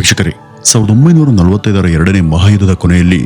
ವೀಕ್ಷಕರೇ, ಸಾವಿರದ ಒಂಬೈನೂರ ನಲವತ್ತೈದರ ಎರಡನೇ ಮಹಾಯುದ್ಧದ ಕೊನೆಯಲ್ಲಿ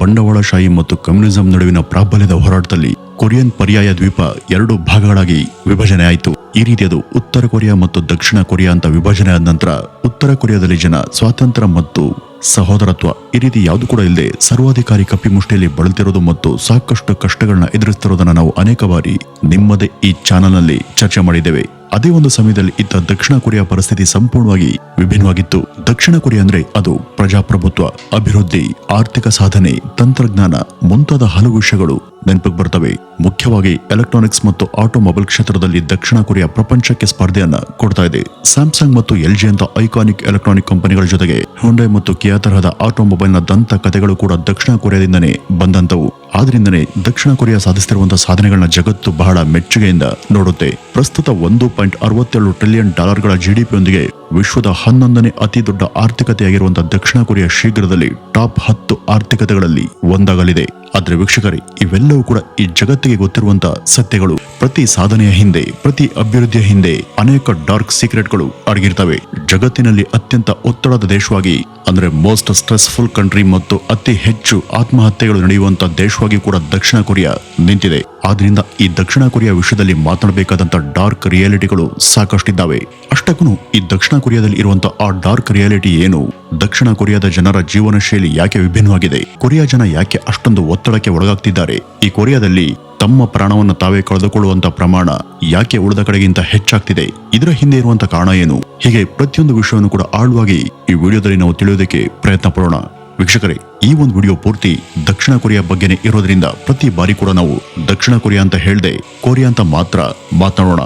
ಬಂಡವಾಳಶಾಹಿ ಮತ್ತು ಕಮ್ಯುನಿಸಂ ನಡುವಿನ ಪ್ರಾಬಲ್ಯದ ಹೋರಾಟದಲ್ಲಿ ಕೊರಿಯನ್ ಪರ್ಯಾಯ ದ್ವೀಪ ಎರಡು ಭಾಗಗಳಾಗಿ ವಿಭಜನೆ ಆಯಿತು. ಈ ರೀತಿಯದು ಉತ್ತರ ಕೊರಿಯಾ ಮತ್ತು ದಕ್ಷಿಣ ಕೊರಿಯಾ ಅಂತ ವಿಭಜನೆ ಆದ ನಂತರ ಉತ್ತರ ಕೊರಿಯಾದಲ್ಲಿ ಜನ ಸ್ವಾತಂತ್ರ್ಯ ಮತ್ತು ಸಹೋದರತ್ವ ಈ ರೀತಿ ಯಾವುದು ಕೂಡ ಇಲ್ಲದೆ ಸರ್ವಾಧಿಕಾರಿ ಕಪ್ಪಿಮುಷ್ಟಿಯಲ್ಲಿ ಬಳಲ್ತಿರೋದು ಮತ್ತು ಸಾಕಷ್ಟು ಕಷ್ಟಗಳನ್ನ ಎದುರಿಸ್ತಿರೋದನ್ನ ನಾವು ಅನೇಕ ಬಾರಿ ನಿಮ್ಮದೇ ಈ ಚಾನೆಲ್ನಲ್ಲಿ ಚರ್ಚೆ ಮಾಡಿದ್ದೇವೆ. ಅದೇ ಒಂದು ಸಮಯದಲ್ಲಿ ಇದ್ದ ದಕ್ಷಿಣ ಕೊರಿಯಾ ಪರಿಸ್ಥಿತಿ ಸಂಪೂರ್ಣವಾಗಿ ವಿಭಿನ್ನವಾಗಿತ್ತು. ದಕ್ಷಿಣ ಕೊರಿಯಾ ಅಂದ್ರೆ ಅದು ಪ್ರಜಾಪ್ರಭುತ್ವ, ಅಭಿವೃದ್ಧಿ, ಆರ್ಥಿಕ ಸಾಧನೆ, ತಂತ್ರಜ್ಞಾನ ಮುಂತಾದ ಹಲವು ವಿಷಯಗಳು ನೆನಪಿಗೆ ಬರ್ತವೆ ಮುಖ್ಯವಾಗಿ ಎಲೆಕ್ಟ್ರಾನಿಕ್ಸ್ ಮತ್ತು ಆಟೋಮೊಬೈಲ್ ಕ್ಷೇತ್ರದಲ್ಲಿ ದಕ್ಷಿಣ ಕೊರಿಯಾ ಪ್ರಪಂಚಕ್ಕೆ ಸ್ಪರ್ಧೆಯನ್ನ ಕೊಡ್ತಾ ಇದೆ. ಸ್ಯಾಮ್ಸಂಗ್ ಮತ್ತು ಎಲ್ ಜಿ ಅಂತ ಐಕಾನಿಕ್ ಎಲೆಕ್ಟ್ರಾನಿಕ್ ಕಂಪನಿಗಳ ಜೊತೆಗೆ ಹೊಂಡೆ ಮತ್ತು ಕಿಯಾ ತರಹದ ಆಟೋಮೊಬೈಲ್ನ ದಂತ ಕಥೆಗಳು ಕೂಡ ದಕ್ಷಿಣ ಕೊರಿಯಾದಿಂದನೇ ಬಂದಂತವು. ಆದ್ರಿಂದನೇ ದಕ್ಷಿಣ ಕೊರಿಯಾ ಸಾಧಿಸುತ್ತಿರುವಂತಹ ಸಾಧನೆಗಳನ್ನ ಜಗತ್ತು ಬಹಳ ಮೆಚ್ಚುಗೆಯಿಂದ ನೋಡುತ್ತೆ. ಪ್ರಸ್ತುತ ಒಂದು ಪಾಯಿಂಟ್ ಅರವತ್ತೇಳು ಟ್ರಿಲಿಯನ್ ಡಾಲರ್ಗಳ ಜಿಡಿಪಿಯೊಂದಿಗೆ ವಿಶ್ವದ ಹನ್ನೊಂದನೇ ಅತಿ ದೊಡ್ಡ ಆರ್ಥಿಕತೆಯಾಗಿರುವಂತಹ ದಕ್ಷಿಣ ಕೊರಿಯಾ ಶೀಘ್ರದಲ್ಲಿ ಟಾಪ್ ಹತ್ತು ಆರ್ಥಿಕತೆಗಳಲ್ಲಿ ಒಂದಾಗಲಿದೆ. ಆದ್ರೆ ವೀಕ್ಷಕರೇ, ಇವೆಲ್ಲವೂ ಕೂಡ ಈ ಜಗತ್ತಿಗೆ ಗೊತ್ತಿರುವಂತಹ ಸತ್ಯಗಳು. ಪ್ರತಿ ಸಾಧನೆಯ ಹಿಂದೆ, ಪ್ರತಿ ಅಭಿವೃದ್ಧಿಯ ಹಿಂದೆ ಅನೇಕ ಡಾರ್ಕ್ ಸೀಕ್ರೆಟ್ಗಳು ಅಡಗಿರ್ತವೆ. ಜಗತ್ತಿನಲ್ಲಿ ಅತ್ಯಂತ ಒತ್ತಡದ ದೇಶವಾಗಿ, ಅಂದ್ರೆ ಮೋಸ್ಟ್ ಸ್ಟ್ರೆಸ್ಫುಲ್ ಕಂಟ್ರಿ ಮತ್ತು ಅತಿ ಹೆಚ್ಚು ಆತ್ಮಹತ್ಯೆಗಳು ನಡೆಯುವಂತ ದೇಶವಾಗಿ ಕೂಡ ದಕ್ಷಿಣ ಕೊರಿಯಾ ನಿಂತಿದೆ. ಆದ್ರಿಂದ ಈ ದಕ್ಷಿಣ ಕೊರಿಯಾ ವಿಷಯದಲ್ಲಿ ಮಾತನಾಡಬೇಕಾದಂತ ಡಾರ್ಕ್ ರಿಯಾಲಿಟಿಗಳು ಸಾಕಷ್ಟಿದ್ದಾವೆ. ಅಷ್ಟಕ್ಕೂ ಈ ದಕ್ಷಿಣ ಕೊರಿಯಾದಲ್ಲಿ ಇರುವಂತಹ ಆ ಡಾರ್ಕ್ ರಿಯಾಲಿಟಿ ಏನು? ದಕ್ಷಿಣ ಕೊರಿಯಾದ ಜನರ ಜೀವನ ಶೈಲಿ ಯಾಕೆ ವಿಭಿನ್ನವಾಗಿದೆ? ಕೊರಿಯಾ ಜನ ಯಾಕೆ ಅಷ್ಟೊಂದು ಒತ್ತಡಕ್ಕೆ ಒಳಗಾಗ್ತಿದ್ದಾರೆ? ಈ ಕೊರಿಯಾದಲ್ಲಿ ತಮ್ಮ ಪ್ರಾಣವನ್ನು ತಾವೇ ಕಳೆದುಕೊಳ್ಳುವಂತ ಪ್ರಮಾಣ ಯಾಕೆ ಉಳಿದ ಕಡೆಗಿಂತ ಹೆಚ್ಚಾಗ್ತಿದೆ? ಇದರ ಹಿಂದೆ ಇರುವಂತಹ ಕಾರಣ ಏನು? ಹೀಗೆ ಪ್ರತಿಯೊಂದು ವಿಷಯವನ್ನು ಕೂಡ ಆಳವಾಗಿ ಈ ವಿಡಿಯೋದಲ್ಲಿ ನಾವು ತಿಳಿಯೋದಕ್ಕೆ ಪ್ರಯತ್ನ ಪಡೋಣ. ವೀಕ್ಷಕರೇ, ಈ ಒಂದು ವಿಡಿಯೋ ಪೂರ್ತಿ ದಕ್ಷಿಣ ಕೊರಿಯಾ ಬಗ್ಗೆನೇ ಇರೋದ್ರಿಂದ ಪ್ರತಿ ಬಾರಿ ಕೂಡ ನಾವು ದಕ್ಷಿಣ ಕೊರಿಯಾ ಅಂತ ಹೇಳದೆ ಕೊರಿಯಾ ಅಂತ ಮಾತ್ರ ಮಾತನಾಡೋಣ.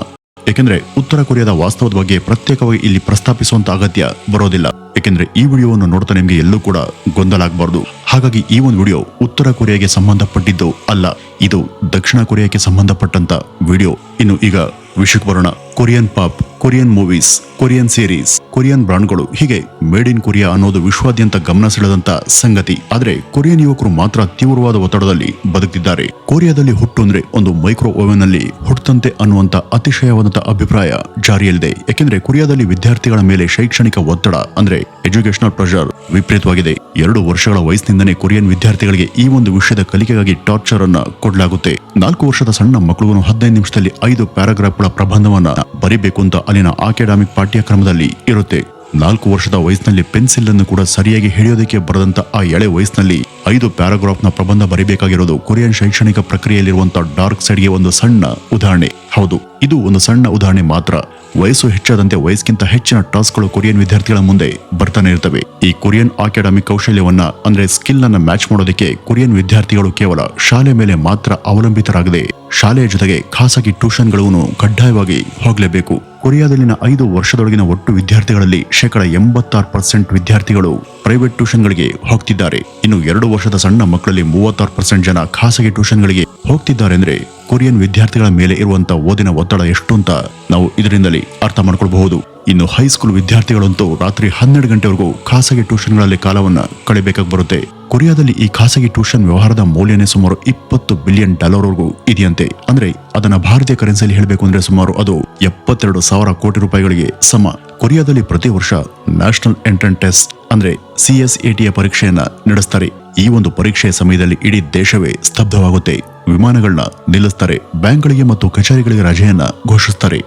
ಏಕೆಂದ್ರೆ ಉತ್ತರ ಕೊರಿಯಾದ ವಾಸ್ತವದ ಬಗ್ಗೆ ಪ್ರತ್ಯೇಕವಾಗಿ ಇಲ್ಲಿ ಪ್ರಸ್ತಾಪಿಸುವಂತ ಅಗತ್ಯ ಬರೋದಿಲ್ಲ. ಏಕೆಂದ್ರೆ ಈ ವಿಡಿಯೋವನ್ನು ನೋಡ್ತಾ ನಿಮಗೆ ಎಲ್ಲೂ ಕೂಡ ಗೊಂದಲ ಆಗಬಾರ್ದು. ಹಾಗಾಗಿ ಈ ಒಂದು ವಿಡಿಯೋ ಉತ್ತರ ಕೊರಿಯಾಗೆ ಸಂಬಂಧಪಟ್ಟಿದ್ದು ಅಲ್ಲ, ಇದು ದಕ್ಷಿಣ ಕೊರಿಯಾಕ್ಕೆ ಸಂಬಂಧಪಟ್ಟಂತ ವಿಡಿಯೋ. ಇನ್ನು ಈಗ ವಿಷಯಕ್ಕೆ ಬರೋಣ. Korean pop Korean movies Korean series Korean ಬ್ರಾಂಡ್ಗಳು ಹೀಗೆ ಮೇಡ್ ಇನ್ ಕೊರಿಯಾ ಅನ್ನೋದು ವಿಶ್ವಾದ್ಯಂತ ಗಮನ ಸೆಳೆದಂತ ಸಂಗತಿ. ಆದರೆ ಕೊರಿಯನ್ ಯುವಕರು ಮಾತ್ರ ತೀವ್ರವಾದ ಒತ್ತಡದಲ್ಲಿ ಬದುಕಿದ್ದಾರೆ ಕೊರಿಯಾದಲ್ಲಿ ಹುಟ್ಟು ಅಂದ್ರೆ ಒಂದು ಮೈಕ್ರೋ ಓವೆನ್ ಅಲ್ಲಿ ಹುಟ್ಟಂತೆ ಅನ್ನುವಂತ ಅತಿಶಯವಾದಂತ ಅಭಿಪ್ರಾಯ ಜಾರಿಯಲ್ಲಿದೆ. ಯಾಕೆಂದ್ರೆ ಕೊರಿಯಾದಲ್ಲಿ ವಿದ್ಯಾರ್ಥಿಗಳ ಮೇಲೆ ಶೈಕ್ಷಣಿಕ ಒತ್ತಡ ಅಂದ್ರೆ ಎಜುಕೇಶನಲ್ ಪ್ರೆಷರ್ ವಿಪರೀತವಾಗಿದೆ. ಎರಡು ವರ್ಷಗಳ ವಯಸ್ಸಿನಿಂದನೇ ಕೊರಿಯನ್ ವಿದ್ಯಾರ್ಥಿಗಳಿಗೆ ಈ ಒಂದು ವಿಷಯದ ಕಲಿಕೆಗಾಗಿ ಟಾರ್ಚರ್ ಅನ್ನ ಕೊಡಲಾಗುತ್ತೆ. ನಾಲ್ಕು ವರ್ಷದ ಸಣ್ಣ ಮಕ್ಕಳು ಹದಿನೈದು ನಿಮಿಷದಲ್ಲಿ ಐದು ಪ್ಯಾರಾಗ್ರಾಫ್ಗಳ ಪ್ರಬಂಧವನ್ನ ಬರೀಬೇಕು ಅಂತ ಅಲ್ಲಿನ ಅಕಾಡೆಮಿಕ್ ಪಾಠ್ಯಕ್ರಮದಲ್ಲಿ ಇರುತ್ತೆ. ನಾಲ್ಕು ವರ್ಷದ ವಯಸ್ಸಿನಲ್ಲಿ ಪೆನ್ಸಿಲ್ ಅನ್ನು ಕೂಡ ಸರಿಯಾಗಿ ಹಿಡಿಯೋದಕ್ಕೆ ಬರದಂತ ಆ ಎಳೆ ವಯಸ್ಸಿನಲ್ಲಿ ಐದು ಪ್ಯಾರಾಗ್ರಾಫ್ನ ಪ್ರಬಂಧ ಬರಿಬೇಕಾಗಿರೋದು ಕೊರಿಯನ್ ಶೈಕ್ಷಣಿಕ ಪ್ರಕ್ರಿಯೆಯಲ್ಲಿರುವಂತಹ ಡಾರ್ಕ್ ಸೈಡ್ಗೆ ಒಂದು ಸಣ್ಣ ಉದಾಹರಣೆ. ಹೌದು, ಇದು ಒಂದು ಸಣ್ಣ ಉದಾಹರಣೆ ಮಾತ್ರ. ವಯಸ್ಸು ಹೆಚ್ಚಾದಂತೆ ವಯಸ್ಸಿಗಿಂತ ಹೆಚ್ಚಿನ ಟಾಸ್ಕ್ಗಳು ಕೊರಿಯನ್ ವಿದ್ಯಾರ್ಥಿಗಳ ಮುಂದೆ ಬರ್ತಾನೆ ಇರ್ತವೆ. ಈ ಕೊರಿಯನ್ ಅಕಾಡೆಮಿಕ್ ಕೌಶಲ್ಯವನ್ನ, ಅಂದ್ರೆ ಸ್ಕಿಲ್ ಅನ್ನ ಮ್ಯಾಚ್ ಮಾಡೋದಕ್ಕೆ ಕೊರಿಯನ್ ವಿದ್ಯಾರ್ಥಿಗಳು ಕೇವಲ ಶಾಲೆ ಮೇಲೆ ಮಾತ್ರ ಅವಲಂಬಿತರಾಗದೆ, ಶಾಲೆಯ ಜೊತೆಗೆ ಖಾಸಗಿ ಟ್ಯೂಷನ್ಗಳನ್ನು ಕಡ್ಡಾಯವಾಗಿ ಹೋಗಲೇಬೇಕು. ಕೊರಿಯಾದಲ್ಲಿನ ಐದು ವರ್ಷದೊಳಗಿನ ಒಟ್ಟು ವಿದ್ಯಾರ್ಥಿಗಳಲ್ಲಿ ಶೇಕಡ ಎಂಬತ್ತಾರು ಪರ್ಸೆಂಟ್ ವಿದ್ಯಾರ್ಥಿಗಳು ಪ್ರೈವೇಟ್ ಟ್ಯೂಷನ್ಗಳಿಗೆ ಹೋಗ್ತಿದ್ದಾರೆ. ಇನ್ನು ಎರಡು ವರ್ಷದ ಸಣ್ಣ ಮಕ್ಕಳಲ್ಲಿ ಮೂವತ್ತಾರು ಪರ್ಸೆಂಟ್ ಜನ ಖಾಸಗಿ ಟ್ಯೂಷನ್ಗಳಿಗೆ ಹೋಗ್ತಿದ್ದಾರೆ ಅಂದ್ರೆ ಕೊರಿಯನ್ ವಿದ್ಯಾರ್ಥಿಗಳ ಮೇಲೆ ಇರುವಂತಹ ಓದಿನ ಒತ್ತಡ ಎಷ್ಟು ಅಂತ ನಾವು ಇದರಿಂದಲೇ ಅರ್ಥ ಮಾಡ್ಕೊಳ್ಬಹುದು. ಇನ್ನು ಹೈಸ್ಕೂಲ್ ವಿದ್ಯಾರ್ಥಿಗಳಂತೂ ರಾತ್ರಿ ಹನ್ನೆರಡು ಗಂಟೆವರೆಗೂ ಖಾಸಗಿ ಟ್ಯೂಷನ್ಗಳಲ್ಲಿ ಕಾಲವನ್ನು ಕಳಿಬೇಕಾಗಿ ಬರುತ್ತೆ. ಕೊರಿಯಾದಲ್ಲಿ ಈ ಖಾಸಗಿ ಟ್ಯೂಷನ್ ವ್ಯವಹಾರದ ಮೌಲ್ಯನೇ ಸುಮಾರು ಇಪ್ಪತ್ತು ಬಿಲಿಯನ್ ಡಾಲರ್ವರೆಗೂ ಇದೆಯಂತೆ. ಅಂದ್ರೆ ಅದನ್ನ ಭಾರತೀಯ ಕರೆನ್ಸಿಯಲ್ಲಿ ಹೇಳಬೇಕು ಅಂದ್ರೆ ಸುಮಾರು ಅದು ಎಪ್ಪತ್ತೆರಡು ಸಾವಿರ ಕೋಟಿ ರೂಪಾಯಿಗಳಿಗೆ ಸಮ. ಕೊರಿಯಾದಲ್ಲಿ ಪ್ರತಿ ವರ್ಷ ನ್ಯಾಷನಲ್ ಎಂಟ್ರೆನ್ಸ್ ಟೆಸ್ಟ್, ಅಂದ್ರೆ ಸಿಎಸ್ಎಟಿಯ ಪರೀಕ್ಷೆಯನ್ನ ನಡೆಸ್ತಾರೆ. ಈ ಒಂದು ಪರೀಕ್ಷೆಯ ಸಮಯದಲ್ಲಿ ಇಡೀ ದೇಶವೇ ಸ್ತಬ್ಧವಾಗುತ್ತೆ. ವಿಮಾನಗಳನ್ನ ನಿಲ್ಲಿಸ್ತಾರೆ. ಬ್ಯಾಂಕ್ಗಳಿಗೆ ಮತ್ತು ಕಚೇರಿಗಳಿಗೆ ರಜೆಯನ್ನ ಘೋಷಿಸ್ತಾರೆ.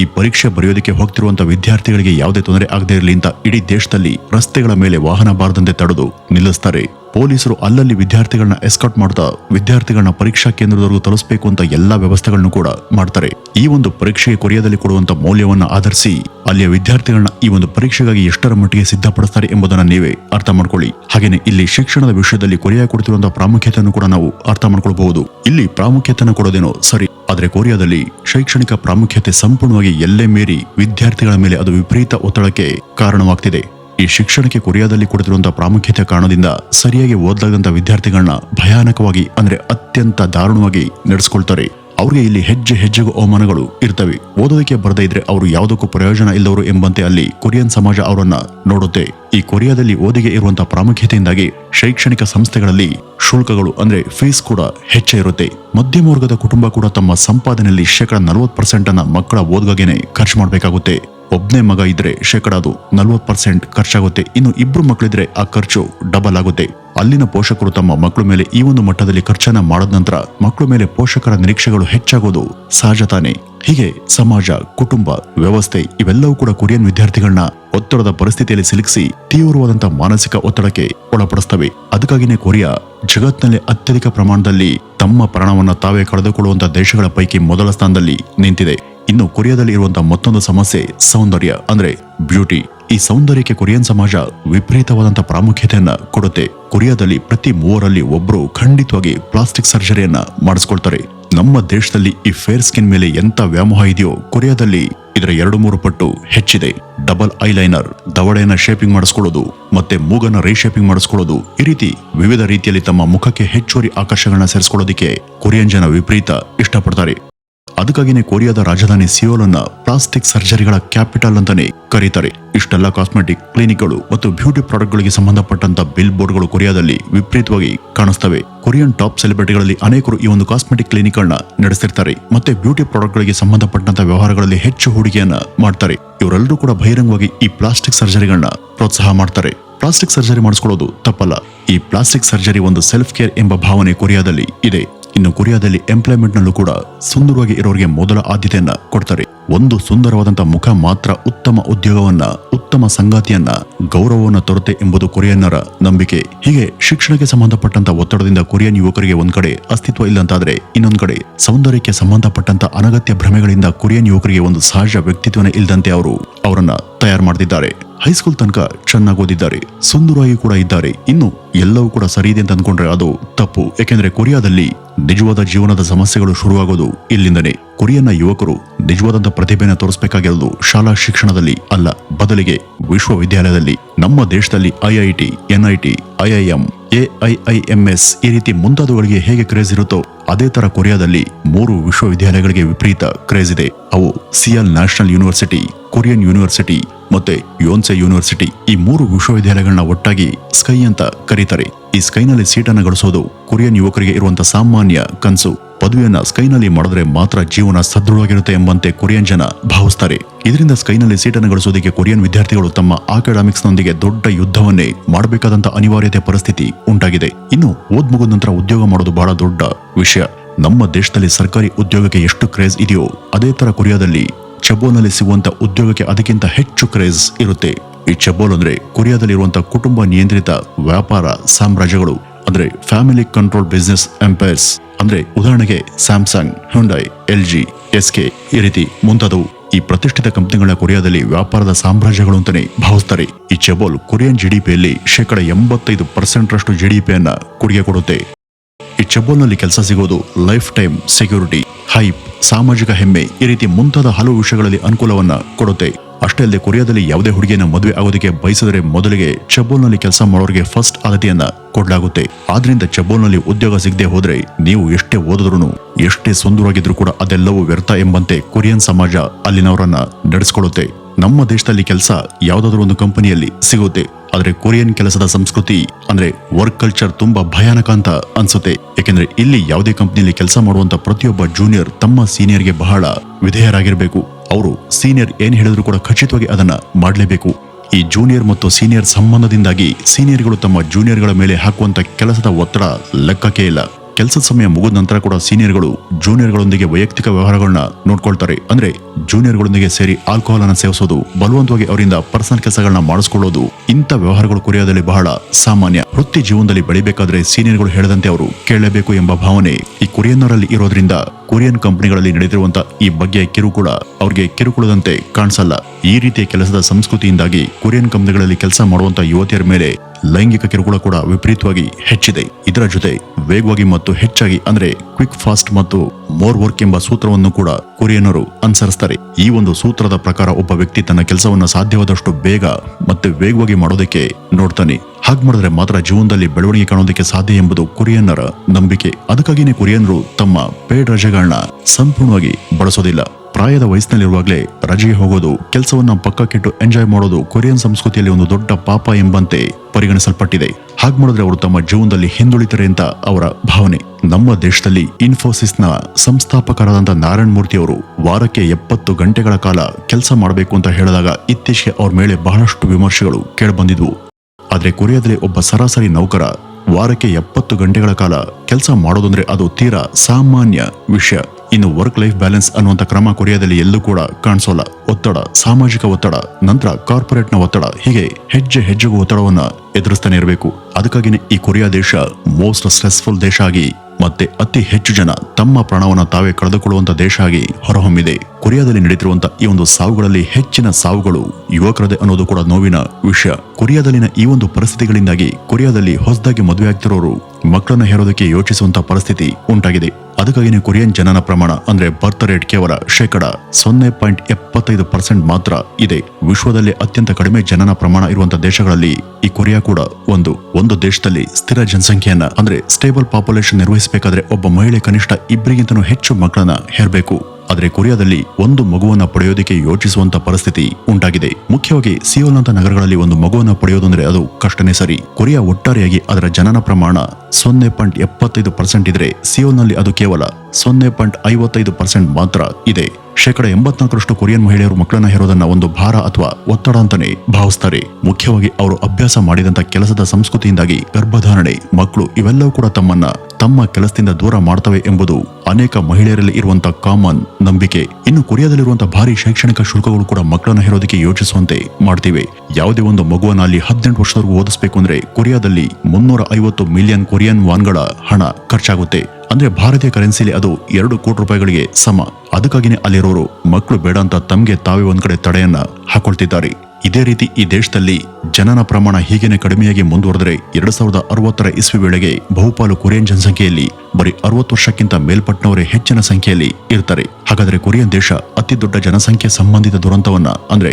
ಈ ಪರೀಕ್ಷೆ ಬರೆಯೋದಕ್ಕೆ ಹೋಗ್ತಿರುವಂತ ವಿದ್ಯಾರ್ಥಿಗಳಿಗೆ ಯಾವುದೇ ತೊಂದರೆ ಆಗದೇ ಇರಲಿ ಅಂತ ಇಡೀ ದೇಶದಲ್ಲಿ ರಸ್ತೆಗಳ ಮೇಲೆ ವಾಹನ ಬಾರದಂತೆ ತಡೆದು ನಿಲ್ಲಿಸ್ತಾರೆ. ಪೊಲೀಸರು ಅಲ್ಲಲ್ಲಿ ವಿದ್ಯಾರ್ಥಿಗಳನ್ನ ಎಸ್ಕಾಟ್ ಮಾಡ್ತಾ ವಿದ್ಯಾರ್ಥಿಗಳನ್ನ ಪರೀಕ್ಷಾ ಕೇಂದ್ರದವರೆಗೂ ತಲುಪಿಸಬೇಕು ಅಂತ ಎಲ್ಲಾ ವ್ಯವಸ್ಥೆಗಳನ್ನು ಕೂಡ ಮಾಡ್ತಾರೆ. ಈ ಒಂದು ಪರೀಕ್ಷೆಗೆ ಕೊರಿಯಾದಲ್ಲಿ ಕೊಡುವಂತ ಮೌಲ್ಯವನ್ನ ಆಧರಿಸಿ ಅಲ್ಲಿಯ ವಿದ್ಯಾರ್ಥಿಗಳನ್ನ ಈ ಒಂದು ಪರೀಕ್ಷೆಗಾಗಿ ಎಷ್ಟರ ಮಟ್ಟಿಗೆ ಸಿದ್ಧಪಡಿಸ್ತಾರೆ ಎಂಬುದನ್ನ ನೀವೇ ಅರ್ಥ ಮಾಡ್ಕೊಳ್ಳಿ. ಹಾಗೇನೆ ಇಲ್ಲಿ ಶಿಕ್ಷಣದ ವಿಷಯದಲ್ಲಿ ಕೊರಿಯಾ ಕೊಡ್ತಿರುವಂತಹ ಪ್ರಾಮುಖ್ಯತೆಯನ್ನು ಕೂಡ ನಾವು ಅರ್ಥ ಮಾಡ್ಕೊಳ್ಬಹುದು. ಇಲ್ಲಿ ಪ್ರಾಮುಖ್ಯತೆಯನ್ನು ಕೊಡೋದೇನೋ ಸರಿ. ಆದ್ರೆ ಕೊರಿಯಾದಲ್ಲಿ ಶೈಕ್ಷಣಿಕ ಪ್ರಾಮುಖ್ಯತೆ ಸಂಪೂರ್ಣವಾಗಿ ಎಲ್ಲೇ ಮೀರಿ ವಿದ್ಯಾರ್ಥಿಗಳ ಮೇಲೆ ಅದು ವಿಪರೀತ ಒತ್ತಡಕ್ಕೆ ಕಾರಣವಾಗ್ತಿದೆ. ಈ ಶಿಕ್ಷಣಕ್ಕೆ ಕೊರಿಯಾದಲ್ಲಿ ಕೊಡುತ್ತಿರುವಂತಹ ಪ್ರಾಮುಖ್ಯತೆ ಕಾರಣದಿಂದ ಸರಿಯಾಗಿ ಓದಲಾಗದಂತಹ ವಿದ್ಯಾರ್ಥಿಗಳನ್ನ ಭಯಾನಕವಾಗಿ, ಅಂದ್ರೆ ಅತ್ಯಂತ ದಾರುಣವಾಗಿ ನಡೆಸ್ಕೊಳ್ತಾರೆ. ಅವ್ರಿಗೆ ಇಲ್ಲಿ ಹೆಜ್ಜೆ ಹೆಜ್ಜೆಗೂ ಅವಮಾನಗಳು ಇರ್ತವೆ. ಓದೋದಕ್ಕೆ ಬರದೇ ಇದ್ರೆ ಅವರು ಯಾವುದಕ್ಕೂ ಪ್ರಯೋಜನ ಇಲ್ಲವರು ಎಂಬಂತೆ ಅಲ್ಲಿ ಕೊರಿಯನ್ ಸಮಾಜ ಅವರನ್ನ ನೋಡುತ್ತೆ. ಈ ಕೊರಿಯಾದಲ್ಲಿ ಓದಿಗೆ ಇರುವಂತಹ ಪ್ರಾಮುಖ್ಯತೆಯಿಂದಾಗಿ ಶೈಕ್ಷಣಿಕ ಸಂಸ್ಥೆಗಳಲ್ಲಿ ಶುಲ್ಕಗಳು ಅಂದ್ರೆ ಫೀಸ್ ಕೂಡ ಹೆಚ್ಚೇ ಇರುತ್ತೆ. ಮಧ್ಯಮ ವರ್ಗದ ಕುಟುಂಬ ಕೂಡ ತಮ್ಮ ಸಂಪಾದನೆಯಲ್ಲಿ ಶೇಕಡ ನಲವತ್ತು ಪರ್ಸೆಂಟ್ ಅನ್ನ ಮಕ್ಕಳ ಓದ್ಗಾಗೇನೆ ಖರ್ಚು ಮಾಡಬೇಕಾಗುತ್ತೆ. ಒಬ್ನೇ ಮಗ ಇದ್ರೆ ಶೇಕಡ ಅದು ನಲವತ್ ಪರ್ಸೆಂಟ್ ಖರ್ಚಾಗುತ್ತೆ. ಇನ್ನು ಇಬ್ರು ಮಕ್ಕಳಿದ್ರೆ ಆ ಖರ್ಚು ಡಬಲ್ ಆಗುತ್ತೆ. ಅಲ್ಲಿನ ಪೋಷಕರು ತಮ್ಮ ಮಕ್ಕಳ ಮೇಲೆ ಈ ಒಂದು ಮಟ್ಟದಲ್ಲಿ ಖರ್ಚನ್ನ ಮಾಡದ ನಂತರ ಮಕ್ಕಳ ಮೇಲೆ ಪೋಷಕರ ನಿರೀಕ್ಷೆಗಳು ಹೆಚ್ಚಾಗೋದು ಸಹಜ ತಾನೆ. ಹೀಗೆ ಸಮಾಜ, ಕುಟುಂಬ, ವ್ಯವಸ್ಥೆ ಇವೆಲ್ಲವೂ ಕೂಡ ಕೊರಿಯನ್ ವಿದ್ಯಾರ್ಥಿಗಳನ್ನ ಒತ್ತಡದ ಪರಿಸ್ಥಿತಿಯಲ್ಲಿ ಸಿಲುಕಿಸಿ ತೀವ್ರವಾದಂತಹ ಮಾನಸಿಕ ಒತ್ತಡಕ್ಕೆ ಒಳಪಡಿಸ್ತವೆ. ಅದಕ್ಕಾಗಿನೇ ಕೊರಿಯಾ ಜಗತ್ತಿನಲ್ಲಿ ಅತ್ಯಧಿಕ ಪ್ರಮಾಣದಲ್ಲಿ ತಮ್ಮ ಪ್ರಾಣವನ್ನ ತಾವೇ ಕಳೆದುಕೊಳ್ಳುವಂತಹ ದೇಶಗಳ ಪೈಕಿ ಮೊದಲ ಸ್ಥಾನದಲ್ಲಿ ನಿಂತಿದೆ. ಇನ್ನು ಕೊರಿಯಾದಲ್ಲಿ ಇರುವಂತಹ ಮತ್ತೊಂದು ಸಮಸ್ಯೆ ಸೌಂದರ್ಯ, ಅಂದ್ರೆ ಬ್ಯೂಟಿ. ಈ ಸೌಂದರ್ಯಕ್ಕೆ ಕೊರಿಯನ್ ಸಮಾಜ ವಿಪರೀತವಾದಂತಹ ಪ್ರಾಮುಖ್ಯತೆಯನ್ನ ಕೊಡುತ್ತೆ. ಕೊರಿಯಾದಲ್ಲಿ ಪ್ರತಿ ಮೂವರಲ್ಲಿ ಒಬ್ಬರು ಖಂಡಿತವಾಗಿ ಪ್ಲಾಸ್ಟಿಕ್ ಸರ್ಜರಿಯನ್ನ ಮಾಡಿಸ್ಕೊಳ್ತಾರೆ. ನಮ್ಮ ದೇಶದಲ್ಲಿ ಈ ಫೇರ್ ಸ್ಕಿನ್ ಮೇಲೆ ಎಂತ ವ್ಯಾಮೋಹ ಇದೆಯೋ ಕೊರಿಯಾದಲ್ಲಿ ಇದರ ಎರಡು ಮೂರು ಪಟ್ಟು ಹೆಚ್ಚಿದೆ. ಡಬಲ್ ಐಲೈನರ್, ದವಡೆಯನ್ನ ಶೇಪಿಂಗ್ ಮಾಡಿಸ್ಕೊಳ್ಳೋದು ಮತ್ತೆ ಮೂಗನ್ನ ರೀಶೇಪಿಂಗ್ ಮಾಡಿಸ್ಕೊಳ್ಳೋದು ಈ ರೀತಿ ವಿವಿಧ ರೀತಿಯಲ್ಲಿ ತಮ್ಮ ಮುಖಕ್ಕೆ ಹೆಚ್ಚುವರಿ ಆಕರ್ಷಗಳನ್ನ ಸೇರಿಸ್ಕೊಳ್ಳೋದಕ್ಕೆ ಕೊರಿಯನ್ ಜನ ವಿಪರೀತ ಇಷ್ಟಪಡ್ತಾರೆ. ಅದಕ್ಕಾಗಿನೇ ಕೊರಿಯಾದ ರಾಜಧಾನಿ ಸಿಯೋಲ್ ಅನ್ನ ಪ್ಲಾಸ್ಟಿಕ್ ಸರ್ಜರಿಗಳ ಕ್ಯಾಪಿಟಲ್ ಅಂತಾನೆ ಕರೀತಾರೆ. ಇಷ್ಟೆಲ್ಲ ಕಾಸ್ಮೆಟಿಕ್ ಕ್ಲಿನಿಕ್ಗಳು ಮತ್ತು ಬ್ಯೂಟಿ ಪ್ರಾಡಕ್ಟ್ಗಳಿಗೆ ಸಂಬಂಧಪಟ್ಟಂತ ಬಿಲ್ ಬೋರ್ಡ್ಗಳು ಕೊರಿಯಾದಲ್ಲಿ ವಿಪರೀತವಾಗಿ ಕಾಣಿಸ್ತವೆ. ಕೊರಿಯನ್ ಟಾಪ್ ಸೆಲೆಬ್ರಿಟಿಗಳಲ್ಲಿ ಅನೇಕರು ಈ ಒಂದು ಕಾಸ್ಮೆಟಿಕ್ ಕ್ಲಿನಿಕ್ಗಳನ್ನ ನಡೆಸಿರ್ತಾರೆ ಮತ್ತೆ ಬ್ಯೂಟಿ ಪ್ರಾಡಕ್ಟ್ಗಳಿಗೆ ಸಂಬಂಧಪಟ್ಟಂತ ವ್ಯವಹಾರಗಳಲ್ಲಿ ಹೆಚ್ಚು ಹೂಡಿಕೆಯನ್ನ ಮಾಡ್ತಾರೆ. ಇವರೆಲ್ಲರೂ ಕೂಡ ಬಹಿರಂಗವಾಗಿ ಈ ಪ್ಲಾಸ್ಟಿಕ್ ಸರ್ಜರಿಗಳನ್ನ ಪ್ರೋತ್ಸಾಹ ಮಾಡ್ತಾರೆ. ಪ್ಲಾಸ್ಟಿಕ್ ಸರ್ಜರಿ ಮಾಡಿಸ್ಕೊಳ್ಳೋದು ತಪ್ಪಲ್ಲ. ಈ ಪ್ಲಾಸ್ಟಿಕ್ ಸರ್ಜರಿ ಒಂದು ಸೆಲ್ಫ್ ಕೇರ್ ಎಂಬ ಭಾವನೆ ಕೊರಿಯಾದಲ್ಲಿ ಇದೆ. ಇನ್ನು ಕೊರಿಯಾದಲ್ಲಿ ಎಂಪ್ಲಾಯ್ಮೆಂಟ್ನಲ್ಲೂ ಕೂಡ ಸುಂದರವಾಗಿ ಇರೋರಿಗೆ ಮೊದಲ ಆದ್ಯತೆಯನ್ನ ಕೊಡ್ತಾರೆ. ಒಂದು ಸುಂದರವಾದಂತಹ ಮುಖ ಮಾತ್ರ ಉತ್ತಮ ಉದ್ಯೋಗವನ್ನ, ಉತ್ತಮ ಸಂಗಾತಿಯನ್ನ, ಗೌರವವನ್ನ ತರುತ್ತೆ ಎಂಬುದು ಕೊರಿಯನ್ನರ ನಂಬಿಕೆ. ಹೀಗೆ ಶಿಕ್ಷಣಕ್ಕೆ ಸಂಬಂಧಪಟ್ಟಂತ ಒತ್ತಡದಿಂದ ಕೊರಿಯನ್ ಯುವಕರಿಗೆ ಒಂದ್ ಕಡೆ ಅಸ್ತಿತ್ವ ಇಲ್ಲಂತಾದ್ರೆ ಇನ್ನೊಂದ್ ಕಡೆ ಸೌಂದರ್ಯಕ್ಕೆ ಸಂಬಂಧಪಟ್ಟಂತ ಅನಗತ್ಯ ಭ್ರಮೆಗಳಿಂದ ಕೊರಿಯನ್ ಯುವಕರಿಗೆ ಒಂದು ಸಹಜ ವ್ಯಕ್ತಿತ್ವನೇ ಇಲ್ಲದಂತೆ ಅವರು ಅವರನ್ನ ತಯಾರು ಮಾಡ್ತಿದ್ದಾರೆ. ಹೈಸ್ಕೂಲ್ ತನಕ ಚೆನ್ನಾಗಿ ಓದಿದ್ದಾರೆ, ಸುಂದರವಾಗಿ ಕೂಡ ಇದ್ದಾರೆ. ಇನ್ನು ಎಲ್ಲವೂ ಕೂಡ ಸರಿ ಇದೆ ಅಂತ ಅಂದ್ಕೊಂಡ್ರೆ ಅದು ತಪ್ಪು. ಯಾಕೆಂದ್ರೆ ಕೊರಿಯಾದಲ್ಲಿ ನಿಜವಾದ ಜೀವನದ ಸಮಸ್ಯೆಗಳು ಶುರುವಾಗೋದು ಇಲ್ಲಿಂದನೇ ಕೊರಿಯನ್ನ ಯುವಕರು ನಿಜವಾದಂತ ಪ್ರತಿಭೆನ ತೋರಿಸಬೇಕಾಗಿರೋದು ಶಾಲಾ ಶಿಕ್ಷಣದಲ್ಲಿ ಅಲ್ಲ, ಬದಲಿಗೆ ವಿಶ್ವವಿದ್ಯಾಲಯದಲ್ಲಿ. ನಮ್ಮ ದೇಶದಲ್ಲಿ ಐಐಟಿ ಎನ್ಐಟಿ ಐಐಎಂ ಎಐಐಎಂಎಸ್ ಈ ರೀತಿ ಮುಂತಾದವುಗಳಿಗೆ ಹೇಗೆ ಕ್ರೇಜ್ ಇರುತ್ತೋ ಅದೇ ತರ ಕೊರಿಯಾದಲ್ಲಿ ಮೂರು ವಿಶ್ವವಿದ್ಯಾಲಯಗಳಿಗೆ ವಿಪರೀತ ಕ್ರೇಜ್ ಇದೆ. ಅವು Seoul national university, Korean university ಮತ್ತೆ ಯೋನ್ಸೆ ಯೂನಿವರ್ಸಿಟಿ ಈ ಮೂರು ವಿಶ್ವವಿದ್ಯಾಲಯಗಳನ್ನ ಒಟ್ಟಾಗಿ ಸ್ಕೈ ಅಂತ ಕರೀತಾರೆ. ಈ ಸ್ಕೈನಲ್ಲಿ ಸೀಟನ್ನು ಗಳಿಸೋದು ಕೊರಿಯನ್ ಯುವಕರಿಗೆ ಇರುವಂತಹ ಸಾಮಾನ್ಯ ಕನಸು. ಪದವಿಯನ್ನ ಸ್ಕೈನಲ್ಲಿ ಮಾಡಿದ್ರೆ ಮಾತ್ರ ಜೀವನ ಸದೃಢವಾಗಿರುತ್ತೆ ಎಂಬಂತೆ ಕೊರಿಯನ್ ಜನ ಭಾವಿಸ್ತಾರೆ. ಇದರಿಂದ ಸ್ಕೈನಲ್ಲಿ ಸೀಟನ್ನು ಗಳಿಸೋದಕ್ಕೆ ಕೊರಿಯನ್ ವಿದ್ಯಾರ್ಥಿಗಳು ತಮ್ಮ ಅಕಾಡೆಮಿಕ್ಸ್ ನೊಂದಿಗೆ ದೊಡ್ಡ ಯುದ್ಧವನ್ನೇ ಮಾಡಬೇಕಾದಂತಹ ಅನಿವಾರ್ಯತೆ ಪರಿಸ್ಥಿತಿ ಉಂಟಾಗಿದೆ. ಇನ್ನು ಓದ್ ಮುಗಿದ ನಂತರ ಉದ್ಯೋಗ ಮಾಡೋದು ಬಹಳ ದೊಡ್ಡ ವಿಷಯ. ನಮ್ಮ ದೇಶದಲ್ಲಿ ಸರ್ಕಾರಿ ಉದ್ಯೋಗಕ್ಕೆ ಎಷ್ಟು ಕ್ರೇಜ್ ಇದೆಯೋ ಅದೇ ತರ ಕೊರಿಯಾದಲ್ಲಿ ಚಬೋನಲ್ಲಿ ಸಿಗುವಂತ ಉದ್ಯೋಗಕ್ಕೆ ಅದಕ್ಕಿಂತ ಹೆಚ್ಚು ಕ್ರೇಜ್ ಇರುತ್ತೆ. ಈ ಚಬೋಲ್ ಅಂದ್ರೆ ಕೊರಿಯಾದಲ್ಲಿರುವಂತ ಕುಟುಂಬ ನಿಯಂತ್ರಿತ ವ್ಯಾಪಾರ ಸಾಮ್ರಾಜ್ಯಗಳು, ಅಂದ್ರೆ ಫ್ಯಾಮಿಲಿ ಕಂಟ್ರೋಲ್ ಬಿಸ್ನೆಸ್ ಎಂಪೈರ್ಸ್ ಅಂದ್ರೆ ಉದಾಹರಣೆಗೆ Samsung Hyundai L G SK ಈ ರೀತಿ ಮುಂತಾದವು. ಈ ಪ್ರತಿಷ್ಠಿತ ಕಂಪನಿಗಳ ಕೊರಿಯಾದಲ್ಲಿ ವ್ಯಾಪಾರದ ಸಾಮ್ರಾಜ್ಯಗಳು ಅಂತಾನೆ ಭಾವಿಸ್ತಾರೆ. ಈ ಚಬೋಲ್ ಕೊರಿಯನ್ ಜಿಡಿಪಿಯಲ್ಲಿ ಶೇಕಡ ಎಂಬತ್ತೈದು ಪರ್ಸೆಂಟ್ ರಷ್ಟು ಜಿಡಿಪಿಯನ್ನ ಕೊಡುಗೆ ಕೊಡುತ್ತೆ. ಈ ಚಬೋಲ್ನಲ್ಲಿ ಕೆಲಸ ಸಿಗೋದು ಲೈಫ್ ಟೈಮ್ ಸೆಕ್ಯೂರಿಟಿ ಹೈಪ್ ಸಾಮಾಜಿಕ ಹೆಮ್ಮೆ ಈ ರೀತಿ ಮುಂತಾದ ಹಲವು ವಿಷಯಗಳಲ್ಲಿ ಅನುಕೂಲವನ್ನ ಕೊಡುತ್ತೆ. ಅಷ್ಟೇ ಅಲ್ಲದೆ ಕೊರಿಯಾದಲ್ಲಿ ಯಾವುದೇ ಹುಡುಗಿಯನ್ನು ಮದುವೆ ಆಗೋದಕ್ಕೆ ಬಯಸಿದರೆ ಮೊದಲಿಗೆ ಚಬೋಲ್ನಲ್ಲಿ ಕೆಲಸ ಮಾಡೋರಿಗೆ ಫಸ್ಟ್ ಆದ್ಯತೆಯನ್ನ ಕೊಡಲಾಗುತ್ತೆ. ಆದ್ರಿಂದ ಚಬೋಲ್ನಲ್ಲಿ ಉದ್ಯೋಗ ಸಿಗದೆ ಹೋದ್ರೆ ನೀವು ಎಷ್ಟೇ ಓದಿದ್ರು ಎಷ್ಟೇ ಸುಂದರವಾಗಿದ್ರು ಕೂಡ ಅದೆಲ್ಲವೂ ವ್ಯರ್ಥ ಎಂಬಂತೆ ಕೊರಿಯನ್ ಸಮಾಜ ಅಲ್ಲಿನವರನ್ನ ನಡೆಸ್ಕೊಳ್ಳುತ್ತೆ. ನಮ್ಮ ದೇಶದಲ್ಲಿ ಕೆಲಸ ಯಾವುದಾದ್ರೂ ಒಂದು ಕಂಪನಿಯಲ್ಲಿ ಸಿಗುತ್ತೆ. ಆದ್ರೆ ಕೊರಿಯನ್ ಕೆಲಸದ ಸಂಸ್ಕೃತಿ ಅಂದ್ರೆ ವರ್ಕ್ ಕಲ್ಚರ್ ತುಂಬಾ ಭಯಾನಕ ಅಂತ ಅನ್ಸುತ್ತೆ. ಯಾಕೆಂದ್ರೆ ಇಲ್ಲಿ ಯಾವುದೇ ಕಂಪನಿಯಲ್ಲಿ ಕೆಲಸ ಮಾಡುವಂತ ಪ್ರತಿಯೊಬ್ಬ ಜೂನಿಯರ್ ತಮ್ಮ ಸೀನಿಯರ್ಗೆ ಬಹಳ ವಿಧೇಯರಾಗಿರಬೇಕು. ಅವರು ಸೀನಿಯರ್ ಏನ್ ಹೇಳಿದ್ರು ಕೂಡ ಖಚಿತವಾಗಿ ಅದನ್ನ ಮಾಡಲೇಬೇಕು. ಈ ಜೂನಿಯರ್ ಮತ್ತು ಸೀನಿಯರ್ ಸಂಬಂಧದಿಂದಾಗಿ ಸೀನಿಯರ್ಗಳು ತಮ್ಮ ಜೂನಿಯರ್ಗಳ ಮೇಲೆ ಹಾಕುವಂತ ಕೆಲಸದ ಒತ್ತಡ ಲೆಕ್ಕಕ್ಕೆ ಇಲ್ಲ. ಕೆಲಸದ ಸಮಯ ಮುಗಿದ ನಂತರ ಕೂಡ ಸೀನಿಯರ್ಗಳು, ಜೂನಿಯರ್ಗಳೊಂದಿಗೆ ವೈಯಕ್ತಿಕ ವ್ಯವಹಾರಗಳನ್ನ ನೋಡ್ಕೊಳ್ತಾರೆ. ಅಂದ್ರೆ ಜೂನಿಯರ್ಗಳೊಂದಿಗೆ ಸೇರಿ ಆಲ್ಕೋಹಾಲ್ ಅನ್ನ ಸೇವಿಸೋದು, ಬಲವಂತವಾಗಿ ಅವರಿಂದ ಪರ್ಸನಲ್ ಕೆಲಸಗಳನ್ನ ಮಾಡಿಸ್ಕೊಳ್ಳೋದು, ಇಂಥ ವ್ಯವಹಾರಗಳು ಕೊರಿಯಾದಲ್ಲಿ ಬಹಳ ಸಾಮಾನ್ಯ. ವೃತ್ತಿ ಜೀವನದಲ್ಲಿ ಬೆಳಿಬೇಕಾದ್ರೆ ಸೀನಿಯರ್ಗಳು ಹೇಳದಂತೆ ಅವರು ಕೇಳಲೇಬೇಕು ಎಂಬ ಭಾವನೆ ಈ ಕೊರಿಯನ್ನರಲ್ಲಿ ಇರೋದ್ರಿಂದ ಕೊರಿಯನ್ ಕಂಪನಿಗಳಲ್ಲಿ ನಡೆದಿರುವಂತ ಈ ಬಗ್ಗೆ ಕಿರುಕುಳ ಅವ್ರಿಗೆ ಕಿರುಕುಳದಂತೆ ಕಾಣಿಸಲ್ಲ. ಈ ರೀತಿಯ ಕೆಲಸದ ಸಂಸ್ಕೃತಿಯಿಂದಾಗಿ ಕೊರಿಯನ್ ಕಂಪನಿಗಳಲ್ಲಿ ಕೆಲಸ ಮಾಡುವಂತ ಯುವತಿಯರ ಮೇಲೆ ಲೈಂಗಿಕ ಕಿರುಕುಳ ಕೂಡ ವಿಪರೀತವಾಗಿ ಹೆಚ್ಚಿದೆ. ಇದರ ಜೊತೆ ವೇಗವಾಗಿ ಮತ್ತು ಹೆಚ್ಚಾಗಿ ಅಂದ್ರೆ ಕ್ವಿಕ್ ಫಾಸ್ಟ್ ಮತ್ತು ಮೋರ್ ವರ್ಕ್ ಎಂಬ ಸೂತ್ರವನ್ನು ಕೂಡ ಕೊರಿಯನ್ನರು ಅನುಸರಿಸ್ತಾರೆ. ಈ ಒಂದು ಸೂತ್ರದ ಪ್ರಕಾರ ಒಬ್ಬ ವ್ಯಕ್ತಿ ತನ್ನ ಕೆಲಸವನ್ನು ಸಾಧ್ಯವಾದಷ್ಟು ಬೇಗ ಮತ್ತೆ ವೇಗವಾಗಿ ಮಾಡೋದಕ್ಕೆ ನೋಡ್ತಾನೆ. ಹಾಗೆ ಮಾಡಿದ್ರೆ ಮಾತ್ರ ಜೀವನದಲ್ಲಿ ಬೆಳವಣಿಗೆ ಕಾಣೋದಕ್ಕೆ ಸಾಧ್ಯ ಎಂಬುದು ಕೊರಿಯನ್ನರ ನಂಬಿಕೆ. ಅದಕ್ಕಾಗಿನೇ ಕೊರಿಯನ್ನರು ತಮ್ಮ ಪೇಡ್ ರಜೆಗಳನ್ನ ಸಂಪೂರ್ಣವಾಗಿ ಬಳಸೋದಿಲ್ಲ. ಪ್ರಾಯದ ವಯಸ್ಸಿನಲ್ಲಿರುವಾಗಲೇ ರಜೆಗೆ ಹೋಗೋದು, ಕೆಲಸವನ್ನ ಪಕ್ಕಕ್ಕಿಟ್ಟು ಎಂಜಾಯ್ ಮಾಡೋದು ಕೊರಿಯನ್ ಸಂಸ್ಕೃತಿಯಲ್ಲಿ ಒಂದು ದೊಡ್ಡ ಪಾಪ ಎಂಬಂತೆ ಪರಿಗಣಿಸಲ್ಪಟ್ಟಿದೆ. ಹಾಗೆ ಮಾಡಿದ್ರೆ ಅವರು ತಮ್ಮ ಜೀವನದಲ್ಲಿ ಹಿಂದುಳಿತಾರೆ ಅಂತ ಅವರ ಭಾವನೆ. ನಮ್ಮ ದೇಶದಲ್ಲಿ ಇನ್ಫೋಸಿಸ್ನ ಸಂಸ್ಥಾಪಕರಾದಂಥ ನಾರಾಯಣ ಮೂರ್ತಿ ಅವರು ವಾರಕ್ಕೆ ಎಪ್ಪತ್ತು ಗಂಟೆಗಳ ಕಾಲ ಕೆಲಸ ಮಾಡಬೇಕು ಅಂತ ಹೇಳಿದಾಗ ಇತ್ತೀಚೆಗೆ ಅವ್ರ ಮೇಲೆ ಬಹಳಷ್ಟು ವಿಮರ್ಶೆಗಳು ಕೇಳಬಂದಿದ್ವು. ಆದರೆ ಕೊರಿಯಾದಲ್ಲಿ ಒಬ್ಬ ಸರಾಸರಿ ನೌಕರ ವಾರಕ್ಕೆ ಎಪ್ಪತ್ತು ಗಂಟೆಗಳ ಕಾಲ ಕೆಲಸ ಮಾಡೋದಂದ್ರೆ ಅದು ತೀರಾ ಸಾಮಾನ್ಯ ವಿಷಯ. ಇನ್ನು ವರ್ಕ್ ಲೈಫ್ ಬ್ಯಾಲೆನ್ಸ್ ಅನ್ನುವಂಥ ಕ್ರಮ ಕೊರಿಯಾದಲ್ಲಿ ಎಲ್ಲೂ ಕೂಡ ಕಾಣಿಸೋಲ್ಲ. ಒತ್ತಡ, ಸಾಮಾಜಿಕ ಒತ್ತಡ, ನಂತರ ಕಾರ್ಪೊರೇಟ್ನ ಒತ್ತಡ, ಹೀಗೆ ಹೆಜ್ಜೆ ಹೆಜ್ಜೆಗೂ ಒತ್ತಡವನ್ನು ಎದುರಿಸ್ತಾನೆ ಇರಬೇಕು. ಅದಕ್ಕಾಗಿನೇ ಈ ಕೊರಿಯಾ ದೇಶ ಮೋಸ್ಟ್ ಸ್ಟ್ರೆಸ್ಫುಲ್ ದೇಶ ಆಗಿ, ಮತ್ತೆ ಅತಿ ಹೆಚ್ಚು ಜನ ತಮ್ಮ ಪ್ರಾಣವನ್ನು ತಾವೇ ಕಳೆದುಕೊಳ್ಳುವಂತ ದೇಶ ಆಗಿ ಹೊರಹೊಮ್ಮಿದೆ. ಕೊರಿಯಾದಲ್ಲಿ ನಡೆಯುತ್ತಿರುವಂತ ಈ ಒಂದು ಸಾವುಗಳಲ್ಲಿ ಹೆಚ್ಚಿನ ಸಾವುಗಳು ಯುವಕರದೇ ಅನ್ನೋದು ಕೂಡ ನೋವಿನ ವಿಷಯ. ಕೊರಿಯಾದಲ್ಲಿನ ಈ ಒಂದು ಪರಿಸ್ಥಿತಿಗಳಿಂದಾಗಿ ಕೊರಿಯಾದಲ್ಲಿ ಹೊಸದಾಗಿ ಮದುವೆ ಆಗ್ತಿರೋರು ಮಕ್ಕಳನ್ನ ಹೇರೋದಕ್ಕೆ ಯೋಚಿಸುವಂತ ಪರಿಸ್ಥಿತಿ ಉಂಟಾಗಿದೆ. ಅದಕ್ಕಾಗಿನೇ ಕೊರಿಯನ್ ಜನನ ಪ್ರಮಾಣ ಅಂದ್ರೆ ಬರ್ತ್ ರೇಟ್ ಕೇವಲ ಶೇಕಡ ಸೊನ್ನೆ ಪಾಯಿಂಟ್ ಎಪ್ಪತ್ತೈದು ಪರ್ಸೆಂಟ್ ಮಾತ್ರ ಇದೆ. ವಿಶ್ವದಲ್ಲಿ ಅತ್ಯಂತ ಕಡಿಮೆ ಜನನ ಪ್ರಮಾಣ ಇರುವಂತಹ ದೇಶಗಳಲ್ಲಿ ಈ ಕೊರಿಯಾ ಕೂಡ ಒಂದು. ಒಂದು ದೇಶದಲ್ಲಿ ಸ್ಥಿರ ಜನಸಂಖ್ಯೆಯನ್ನ ಅಂದ್ರೆ ಸ್ಟೇಬಲ್ ಪಾಪ್ಯುಲೇಷನ್ ನಿರ್ವಹಿಸಬೇಕಾದ್ರೆ ಒಬ್ಬ ಮಹಿಳೆ ಕನಿಷ್ಠ ಇಬ್ಬರಿಗಿಂತನೂ ಹೆಚ್ಚು ಮಕ್ಕಳನ್ನ ಹೇರಬೇಕು. ಆದ್ರೆ ಕೊರಿಯಾದಲ್ಲಿ ಒಂದು ಮಗುವನ್ನ ಪಡೆಯೋದಕ್ಕೆ ಯೋಚಿಸುವಂತ ಪರಿಸ್ಥಿತಿ ಉಂಟಾಗಿದೆ. ಮುಖ್ಯವಾಗಿ ಸಿಯೋಲ್ ಅಂತ ನಗರಗಳಲ್ಲಿ ಒಂದು ಮಗುವನ್ನ ಪಡೆಯೋದಂದ್ರೆ ಅದು ಕಷ್ಟನೇ ಸರಿ. ಕೊರಿಯಾ ಒಟ್ಟಾರೆಯಾಗಿ ಅದರ ಜನನ ಪ್ರಮಾಣ ಸೊನ್ನೆ ಪಾಯಿಂಟ್ ಎಪ್ಪತ್ತೈದು ಪರ್ಸೆಂಟ್ ಇದ್ರೆ ಸಿಯೋಲ್ನಲ್ಲಿ ಅದು ಕೇವಲ ಸೊನ್ನೆ ಪಾಯಿಂಟ್ ಐವತ್ತೈದು ಪರ್ಸೆಂಟ್ ಮಾತ್ರ ಇದೆ. ಶೇಕಡ ಎಂಬತ್ನಾಲ್ಕರಷ್ಟು ಕೊರಿಯನ್ ಮಹಿಳೆಯರು ಮಕ್ಕಳನ್ನ ಹೇರೋದನ್ನ ಒಂದು ಭಾರ ಅಥವಾ ಒತ್ತಡ ಅಂತಾನೆ ಭಾವಿಸ್ತಾರೆ. ಮುಖ್ಯವಾಗಿ ಅವರು ಅಭ್ಯಾಸ ಮಾಡಿದಂತ ಕೆಲಸದ ಸಂಸ್ಕೃತಿಯಿಂದಾಗಿ ಗರ್ಭಧಾರಣೆ, ಮಕ್ಕಳು ಇವೆಲ್ಲವೂ ಕೂಡ ತಮ್ಮನ್ನ ತಮ್ಮ ಕೆಲಸದಿಂದ ದೂರ ಮಾಡ್ತವೆ ಎಂಬುದು ಅನೇಕ ಮಹಿಳೆಯರಲ್ಲಿ ಇರುವಂತಹ ಕಾಮನ್ ನಂಬಿಕೆ. ಇನ್ನು ಕೊರಿಯಾದಲ್ಲಿರುವಂತಹ ಭಾರಿ ಶೈಕ್ಷಣಿಕ ಶುಲ್ಕಗಳು ಕೂಡ ಮಕ್ಕಳನ್ನು ಹೇರೋದಕ್ಕೆ ಯೋಚಿಸುವಂತೆ ಮಾಡ್ತಿವೆ. ಯಾವುದೇ ಒಂದು ಮಗುವನ್ನ ಅಲ್ಲಿ ಹದಿನೆಂಟು ವರ್ಷದವರೆಗೂ ಓದಿಸಬೇಕು ಅಂದ್ರೆ ಕೊರಿಯಾದಲ್ಲಿ ಮುನ್ನೂರ ಐವತ್ತು ಮಿಲಿಯನ್ ಕೊರಿಯನ್ ವಾನ್ಗಳ ಹಣ ಖರ್ಚಾಗುತ್ತೆ. ಅಂದ್ರೆ ಭಾರತೀಯ ಕರೆನ್ಸಿಲಿ ಅದು ಎರಡು ಕೋಟಿ ರೂಪಾಯಿಗಳಿಗೆ ಸಮ. ಅದಕ್ಕಾಗಿನೇ ಅಲ್ಲಿರೋರು ಮಕ್ಕಳು ಬೇಡ ಅಂತ ತಮಗೆ ತಾವೇ ಒಂದ್ ಕಡೆ ತಡೆಯನ್ನ ಹಾಕೊಳ್ತಿದ್ದಾರೆ. ಇದೇ ರೀತಿ ಈ ದೇಶದಲ್ಲಿ ಜನನ ಪ್ರಮಾಣ ಹೀಗೇನೆ ಕಡಿಮೆಯಾಗಿ ಮುಂದುವರೆದರೆ ಎರಡು ಸಾವಿರದ ಅರವತ್ತರ ಇಸ್ವಿ ವೇಳೆಗೆ ಬಹುಪಾಲು ಕೊರಿಯನ್ ಜನಸಂಖ್ಯೆಯಲ್ಲಿ ಬರೀ ಅರವತ್ತು ವರ್ಷಕ್ಕಿಂತ ಮೇಲ್ಪಟ್ಟವರೇ ಹೆಚ್ಚಿನ ಸಂಖ್ಯೆಯಲ್ಲಿ ಇರ್ತಾರೆ. ಹಾಗಾದರೆ ಕೊರಿಯನ್ ದೇಶ ಅತಿ ದೊಡ್ಡ ಜನಸಂಖ್ಯೆ ಸಂಬಂಧಿತ ದುರಂತವನ್ನ ಅಂದ್ರೆ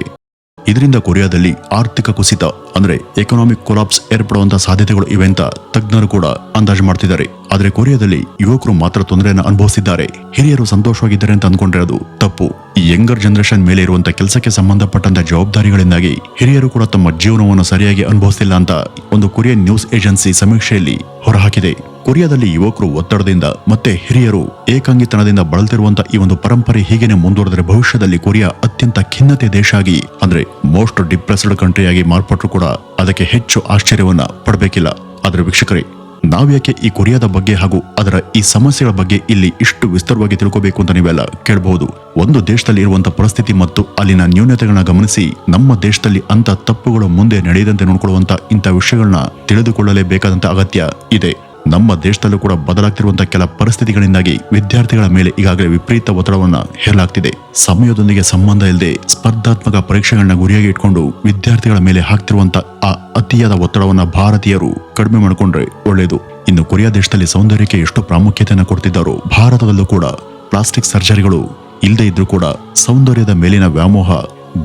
ಇದರಿಂದ ಕೊರಿಯಾದಲ್ಲಿ ಆರ್ಥಿಕ ಕುಸಿತ ಅಂದ್ರೆ ಎಕನಾಮಿಕ್ ಕೊಲಾಪ್ಸ್ ಏರ್ಪಡುವಂತ ಸಾಧ್ಯತೆಗಳು ಇವೆ ಅಂತ ತಜ್ಞರು ಕೂಡ ಅಂದಾಜು ಮಾಡ್ತಿದ್ದಾರೆ. ಆದರೆ ಕೊರಿಯಾದಲ್ಲಿ ಯುವಕರು ಮಾತ್ರ ತೊಂದರೆಯನ್ನು ಅನುಭವಿಸಿದ್ದಾರೆ. ಹಿರಿಯರು ಸಂತೋಷವಾಗಿದ್ದಾರೆ ಅಂತ ಅಂದ್ಕೊಂಡಿರೋದು ಅದು ತಪ್ಪು. ಯಂಗರ್ ಜನರೇಷನ್ ಮೇಲೆ ಇರುವಂತ ಕೆಲಸಕ್ಕೆ ಸಂಬಂಧಪಟ್ಟಂತ ಜವಾಬ್ದಾರಿಗಳಿಂದಾಗಿ ಹಿರಿಯರು ಕೂಡ ತಮ್ಮ ಜೀವನವನ್ನು ಸರಿಯಾಗಿ ಅನುಭವಿಸ್ತಿಲ್ಲ ಅಂತ ಒಂದು ಕೊರಿಯನ್ ನ್ಯೂಸ್ ಏಜೆನ್ಸಿ ಸಮೀಕ್ಷೆಯಲ್ಲಿ ಹೊರಹಾಕಿದೆ. ಕೊರಿಯಾದಲ್ಲಿ ಯುವಕರು ಒತ್ತಡದಿಂದ ಮತ್ತೆ ಹಿರಿಯರು ಏಕಾಂಗಿತನದಿಂದ ಬಳಲ್ತಿರುವಂತಹ ಈ ಒಂದು ಪರಂಪರೆ ಹೀಗೇನೆ ಮುಂದುವರೆದರೆ ಭವಿಷ್ಯದಲ್ಲಿ ಕೊರಿಯಾ ಅತ್ಯಂತ ಖಿನ್ನತೆ ದೇಶ ಆಗಿ, ಅಂದ್ರೆ ಮೋಸ್ಟ್ ಡಿಪ್ರೆಸ್ಡ್ ಕಂಟ್ರಿಯಾಗಿ ಮಾರ್ಪಟ್ಟರು ಕೂಡ ಅದಕ್ಕೆ ಹೆಚ್ಚು ಆಶ್ಚರ್ಯವನ್ನ ಪಡಬೇಕಿಲ್ಲ. ಆದರೆ ವೀಕ್ಷಕರೇ ನಾವ್ಯಾಕೆ ಈ ಕೊರಿಯಾದ ಬಗ್ಗೆ ಹಾಗೂ ಅದರ ಈ ಸಮಸ್ಯೆಗಳ ಬಗ್ಗೆ ಇಲ್ಲಿ ಇಷ್ಟು ವಿಸ್ತಾರವಾಗಿ ತಿಳ್ಕೋಬೇಕು ಅಂತ ನೀವೆಲ್ಲ ಕೇಳಬಹುದು. ಒಂದು ದೇಶದಲ್ಲಿ ಇರುವಂತಹ ಪರಿಸ್ಥಿತಿ ಮತ್ತು ಅಲ್ಲಿನ ನ್ಯೂನತೆಗಳನ್ನ ಗಮನಿಸಿ, ನಮ್ಮ ದೇಶದಲ್ಲಿ ಅಂತ ತಪ್ಪುಗಳು ಮುಂದೆ ನಡೆಯದಂತೆ ನೋಡಿಕೊಳ್ಳುವಂತ ಇಂಥ ವಿಷಯಗಳನ್ನ ತಿಳಿದುಕೊಳ್ಳಲೇಬೇಕಾದಂತ ಅಗತ್ಯ ಇದೆ. ನಮ್ಮ ದೇಶದಲ್ಲೂ ಕೂಡ ಬದಲಾಗ್ತಿರುವಂತಹ ಕೆಲ ಪರಿಸ್ಥಿತಿಗಳಿಂದಾಗಿ ವಿದ್ಯಾರ್ಥಿಗಳ ಮೇಲೆ ಈಗಾಗಲೇ ವಿಪರೀತ ಒತ್ತಡವನ್ನ ಹೇರಲಾಗ್ತಿದೆ. ಸಮಯದೊಂದಿಗೆ ಸಂಬಂಧ ಇಲ್ಲದೆ ಸ್ಪರ್ಧಾತ್ಮಕ ಪರೀಕ್ಷೆಗಳನ್ನ ಗುರಿಯಾಗಿ ಇಟ್ಕೊಂಡು ವಿದ್ಯಾರ್ಥಿಗಳ ಮೇಲೆ ಹಾಕ್ತಿರುವಂತಹ ಆ ಅತಿಯಾದ ಒತ್ತಡವನ್ನ ಭಾರತೀಯರು ಕಡಿಮೆ ಮಾಡಿಕೊಂಡ್ರೆ ಒಳ್ಳೆಯದು. ಇನ್ನು ಕೊರಿಯಾ ದೇಶದಲ್ಲಿ ಸೌಂದರ್ಯಕ್ಕೆ ಎಷ್ಟು ಪ್ರಾಮುಖ್ಯತೆಯನ್ನು ಕೊಡ್ತಿದ್ದಾರೋ, ಭಾರತದಲ್ಲೂ ಕೂಡ ಪ್ಲಾಸ್ಟಿಕ್ ಸರ್ಜರಿಗಳು ಇಲ್ಲದೆ ಇದ್ರೂ ಕೂಡ ಸೌಂದರ್ಯದ ಮೇಲಿನ ವ್ಯಾಮೋಹ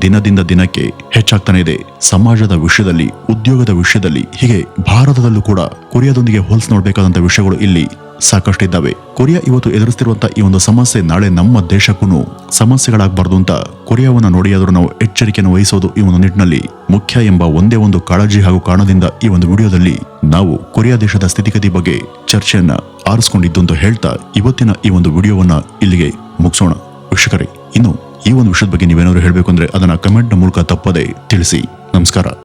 ದಿನದಿಂದ ದಿನಕ್ಕೆ ಹೆಚ್ಚಾಗ್ತಾನೆ ಇದೆ. ಸಮಾಜದ ವಿಷಯದಲ್ಲಿ, ಉದ್ಯೋಗದ ವಿಷಯದಲ್ಲಿ, ಹೀಗೆ ಭಾರತದಲ್ಲೂ ಕೂಡ ಕೊರಿಯಾದೊಂದಿಗೆ ಹೋಲ್ಸ್ ನೋಡಬೇಕಾದಂಥ ವಿಷಯಗಳು ಇಲ್ಲಿ ಸಾಕಷ್ಟು ಇದ್ದಾವೆ ಕೊರಿಯಾ ಇವತ್ತು ಎದುರಿಸ್ತಿರುವಂತಹ ಈ ಒಂದು ಸಮಸ್ಯೆ ನಾಳೆ ನಮ್ಮ ದೇಶಕ್ಕೂ ಸಮಸ್ಯೆಗಳಾಗಬಾರ್ದು ಅಂತ ಕೊರಿಯಾವನ್ನ ನೋಡಿಯಾದರೂ ನಾವು ಎಚ್ಚರಿಕೆಯನ್ನು ವಹಿಸೋದು ಈ ಒಂದು ನಿಟ್ಟಿನಲ್ಲಿ ಮುಖ್ಯ ಎಂಬ ಒಂದೇ ಒಂದು ಕಾಳಜಿ ಹಾಗೂ ಕಾರಣದಿಂದ ಈ ಒಂದು ವಿಡಿಯೋದಲ್ಲಿ ನಾವು ಕೊರಿಯಾ ದೇಶದ ಸ್ಥಿತಿಗತಿ ಬಗ್ಗೆ ಚರ್ಚೆಯನ್ನ ಆರಿಸಿಕೊಂಡಿದ್ದು ಅಂತ ಹೇಳ್ತಾ ಇವತ್ತಿನ ಈ ಒಂದು ವಿಡಿಯೋವನ್ನ ಇಲ್ಲಿಗೆ ಮುಗಿಸೋಣ. ವೀಕ್ಷಕರೇ, ಇನ್ನು ಈ ಒಂದು ವಿಷಯದ ಬಗ್ಗೆ ನೀವೇನಾದರೂ ಹೇಳಬೇಕು ಅಂದರೆ ಅದನ್ನು ಕಮೆಂಟ್ನ ಮೂಲಕ ತಪ್ಪದೆ ತಿಳಿಸಿ. ನಮಸ್ಕಾರ.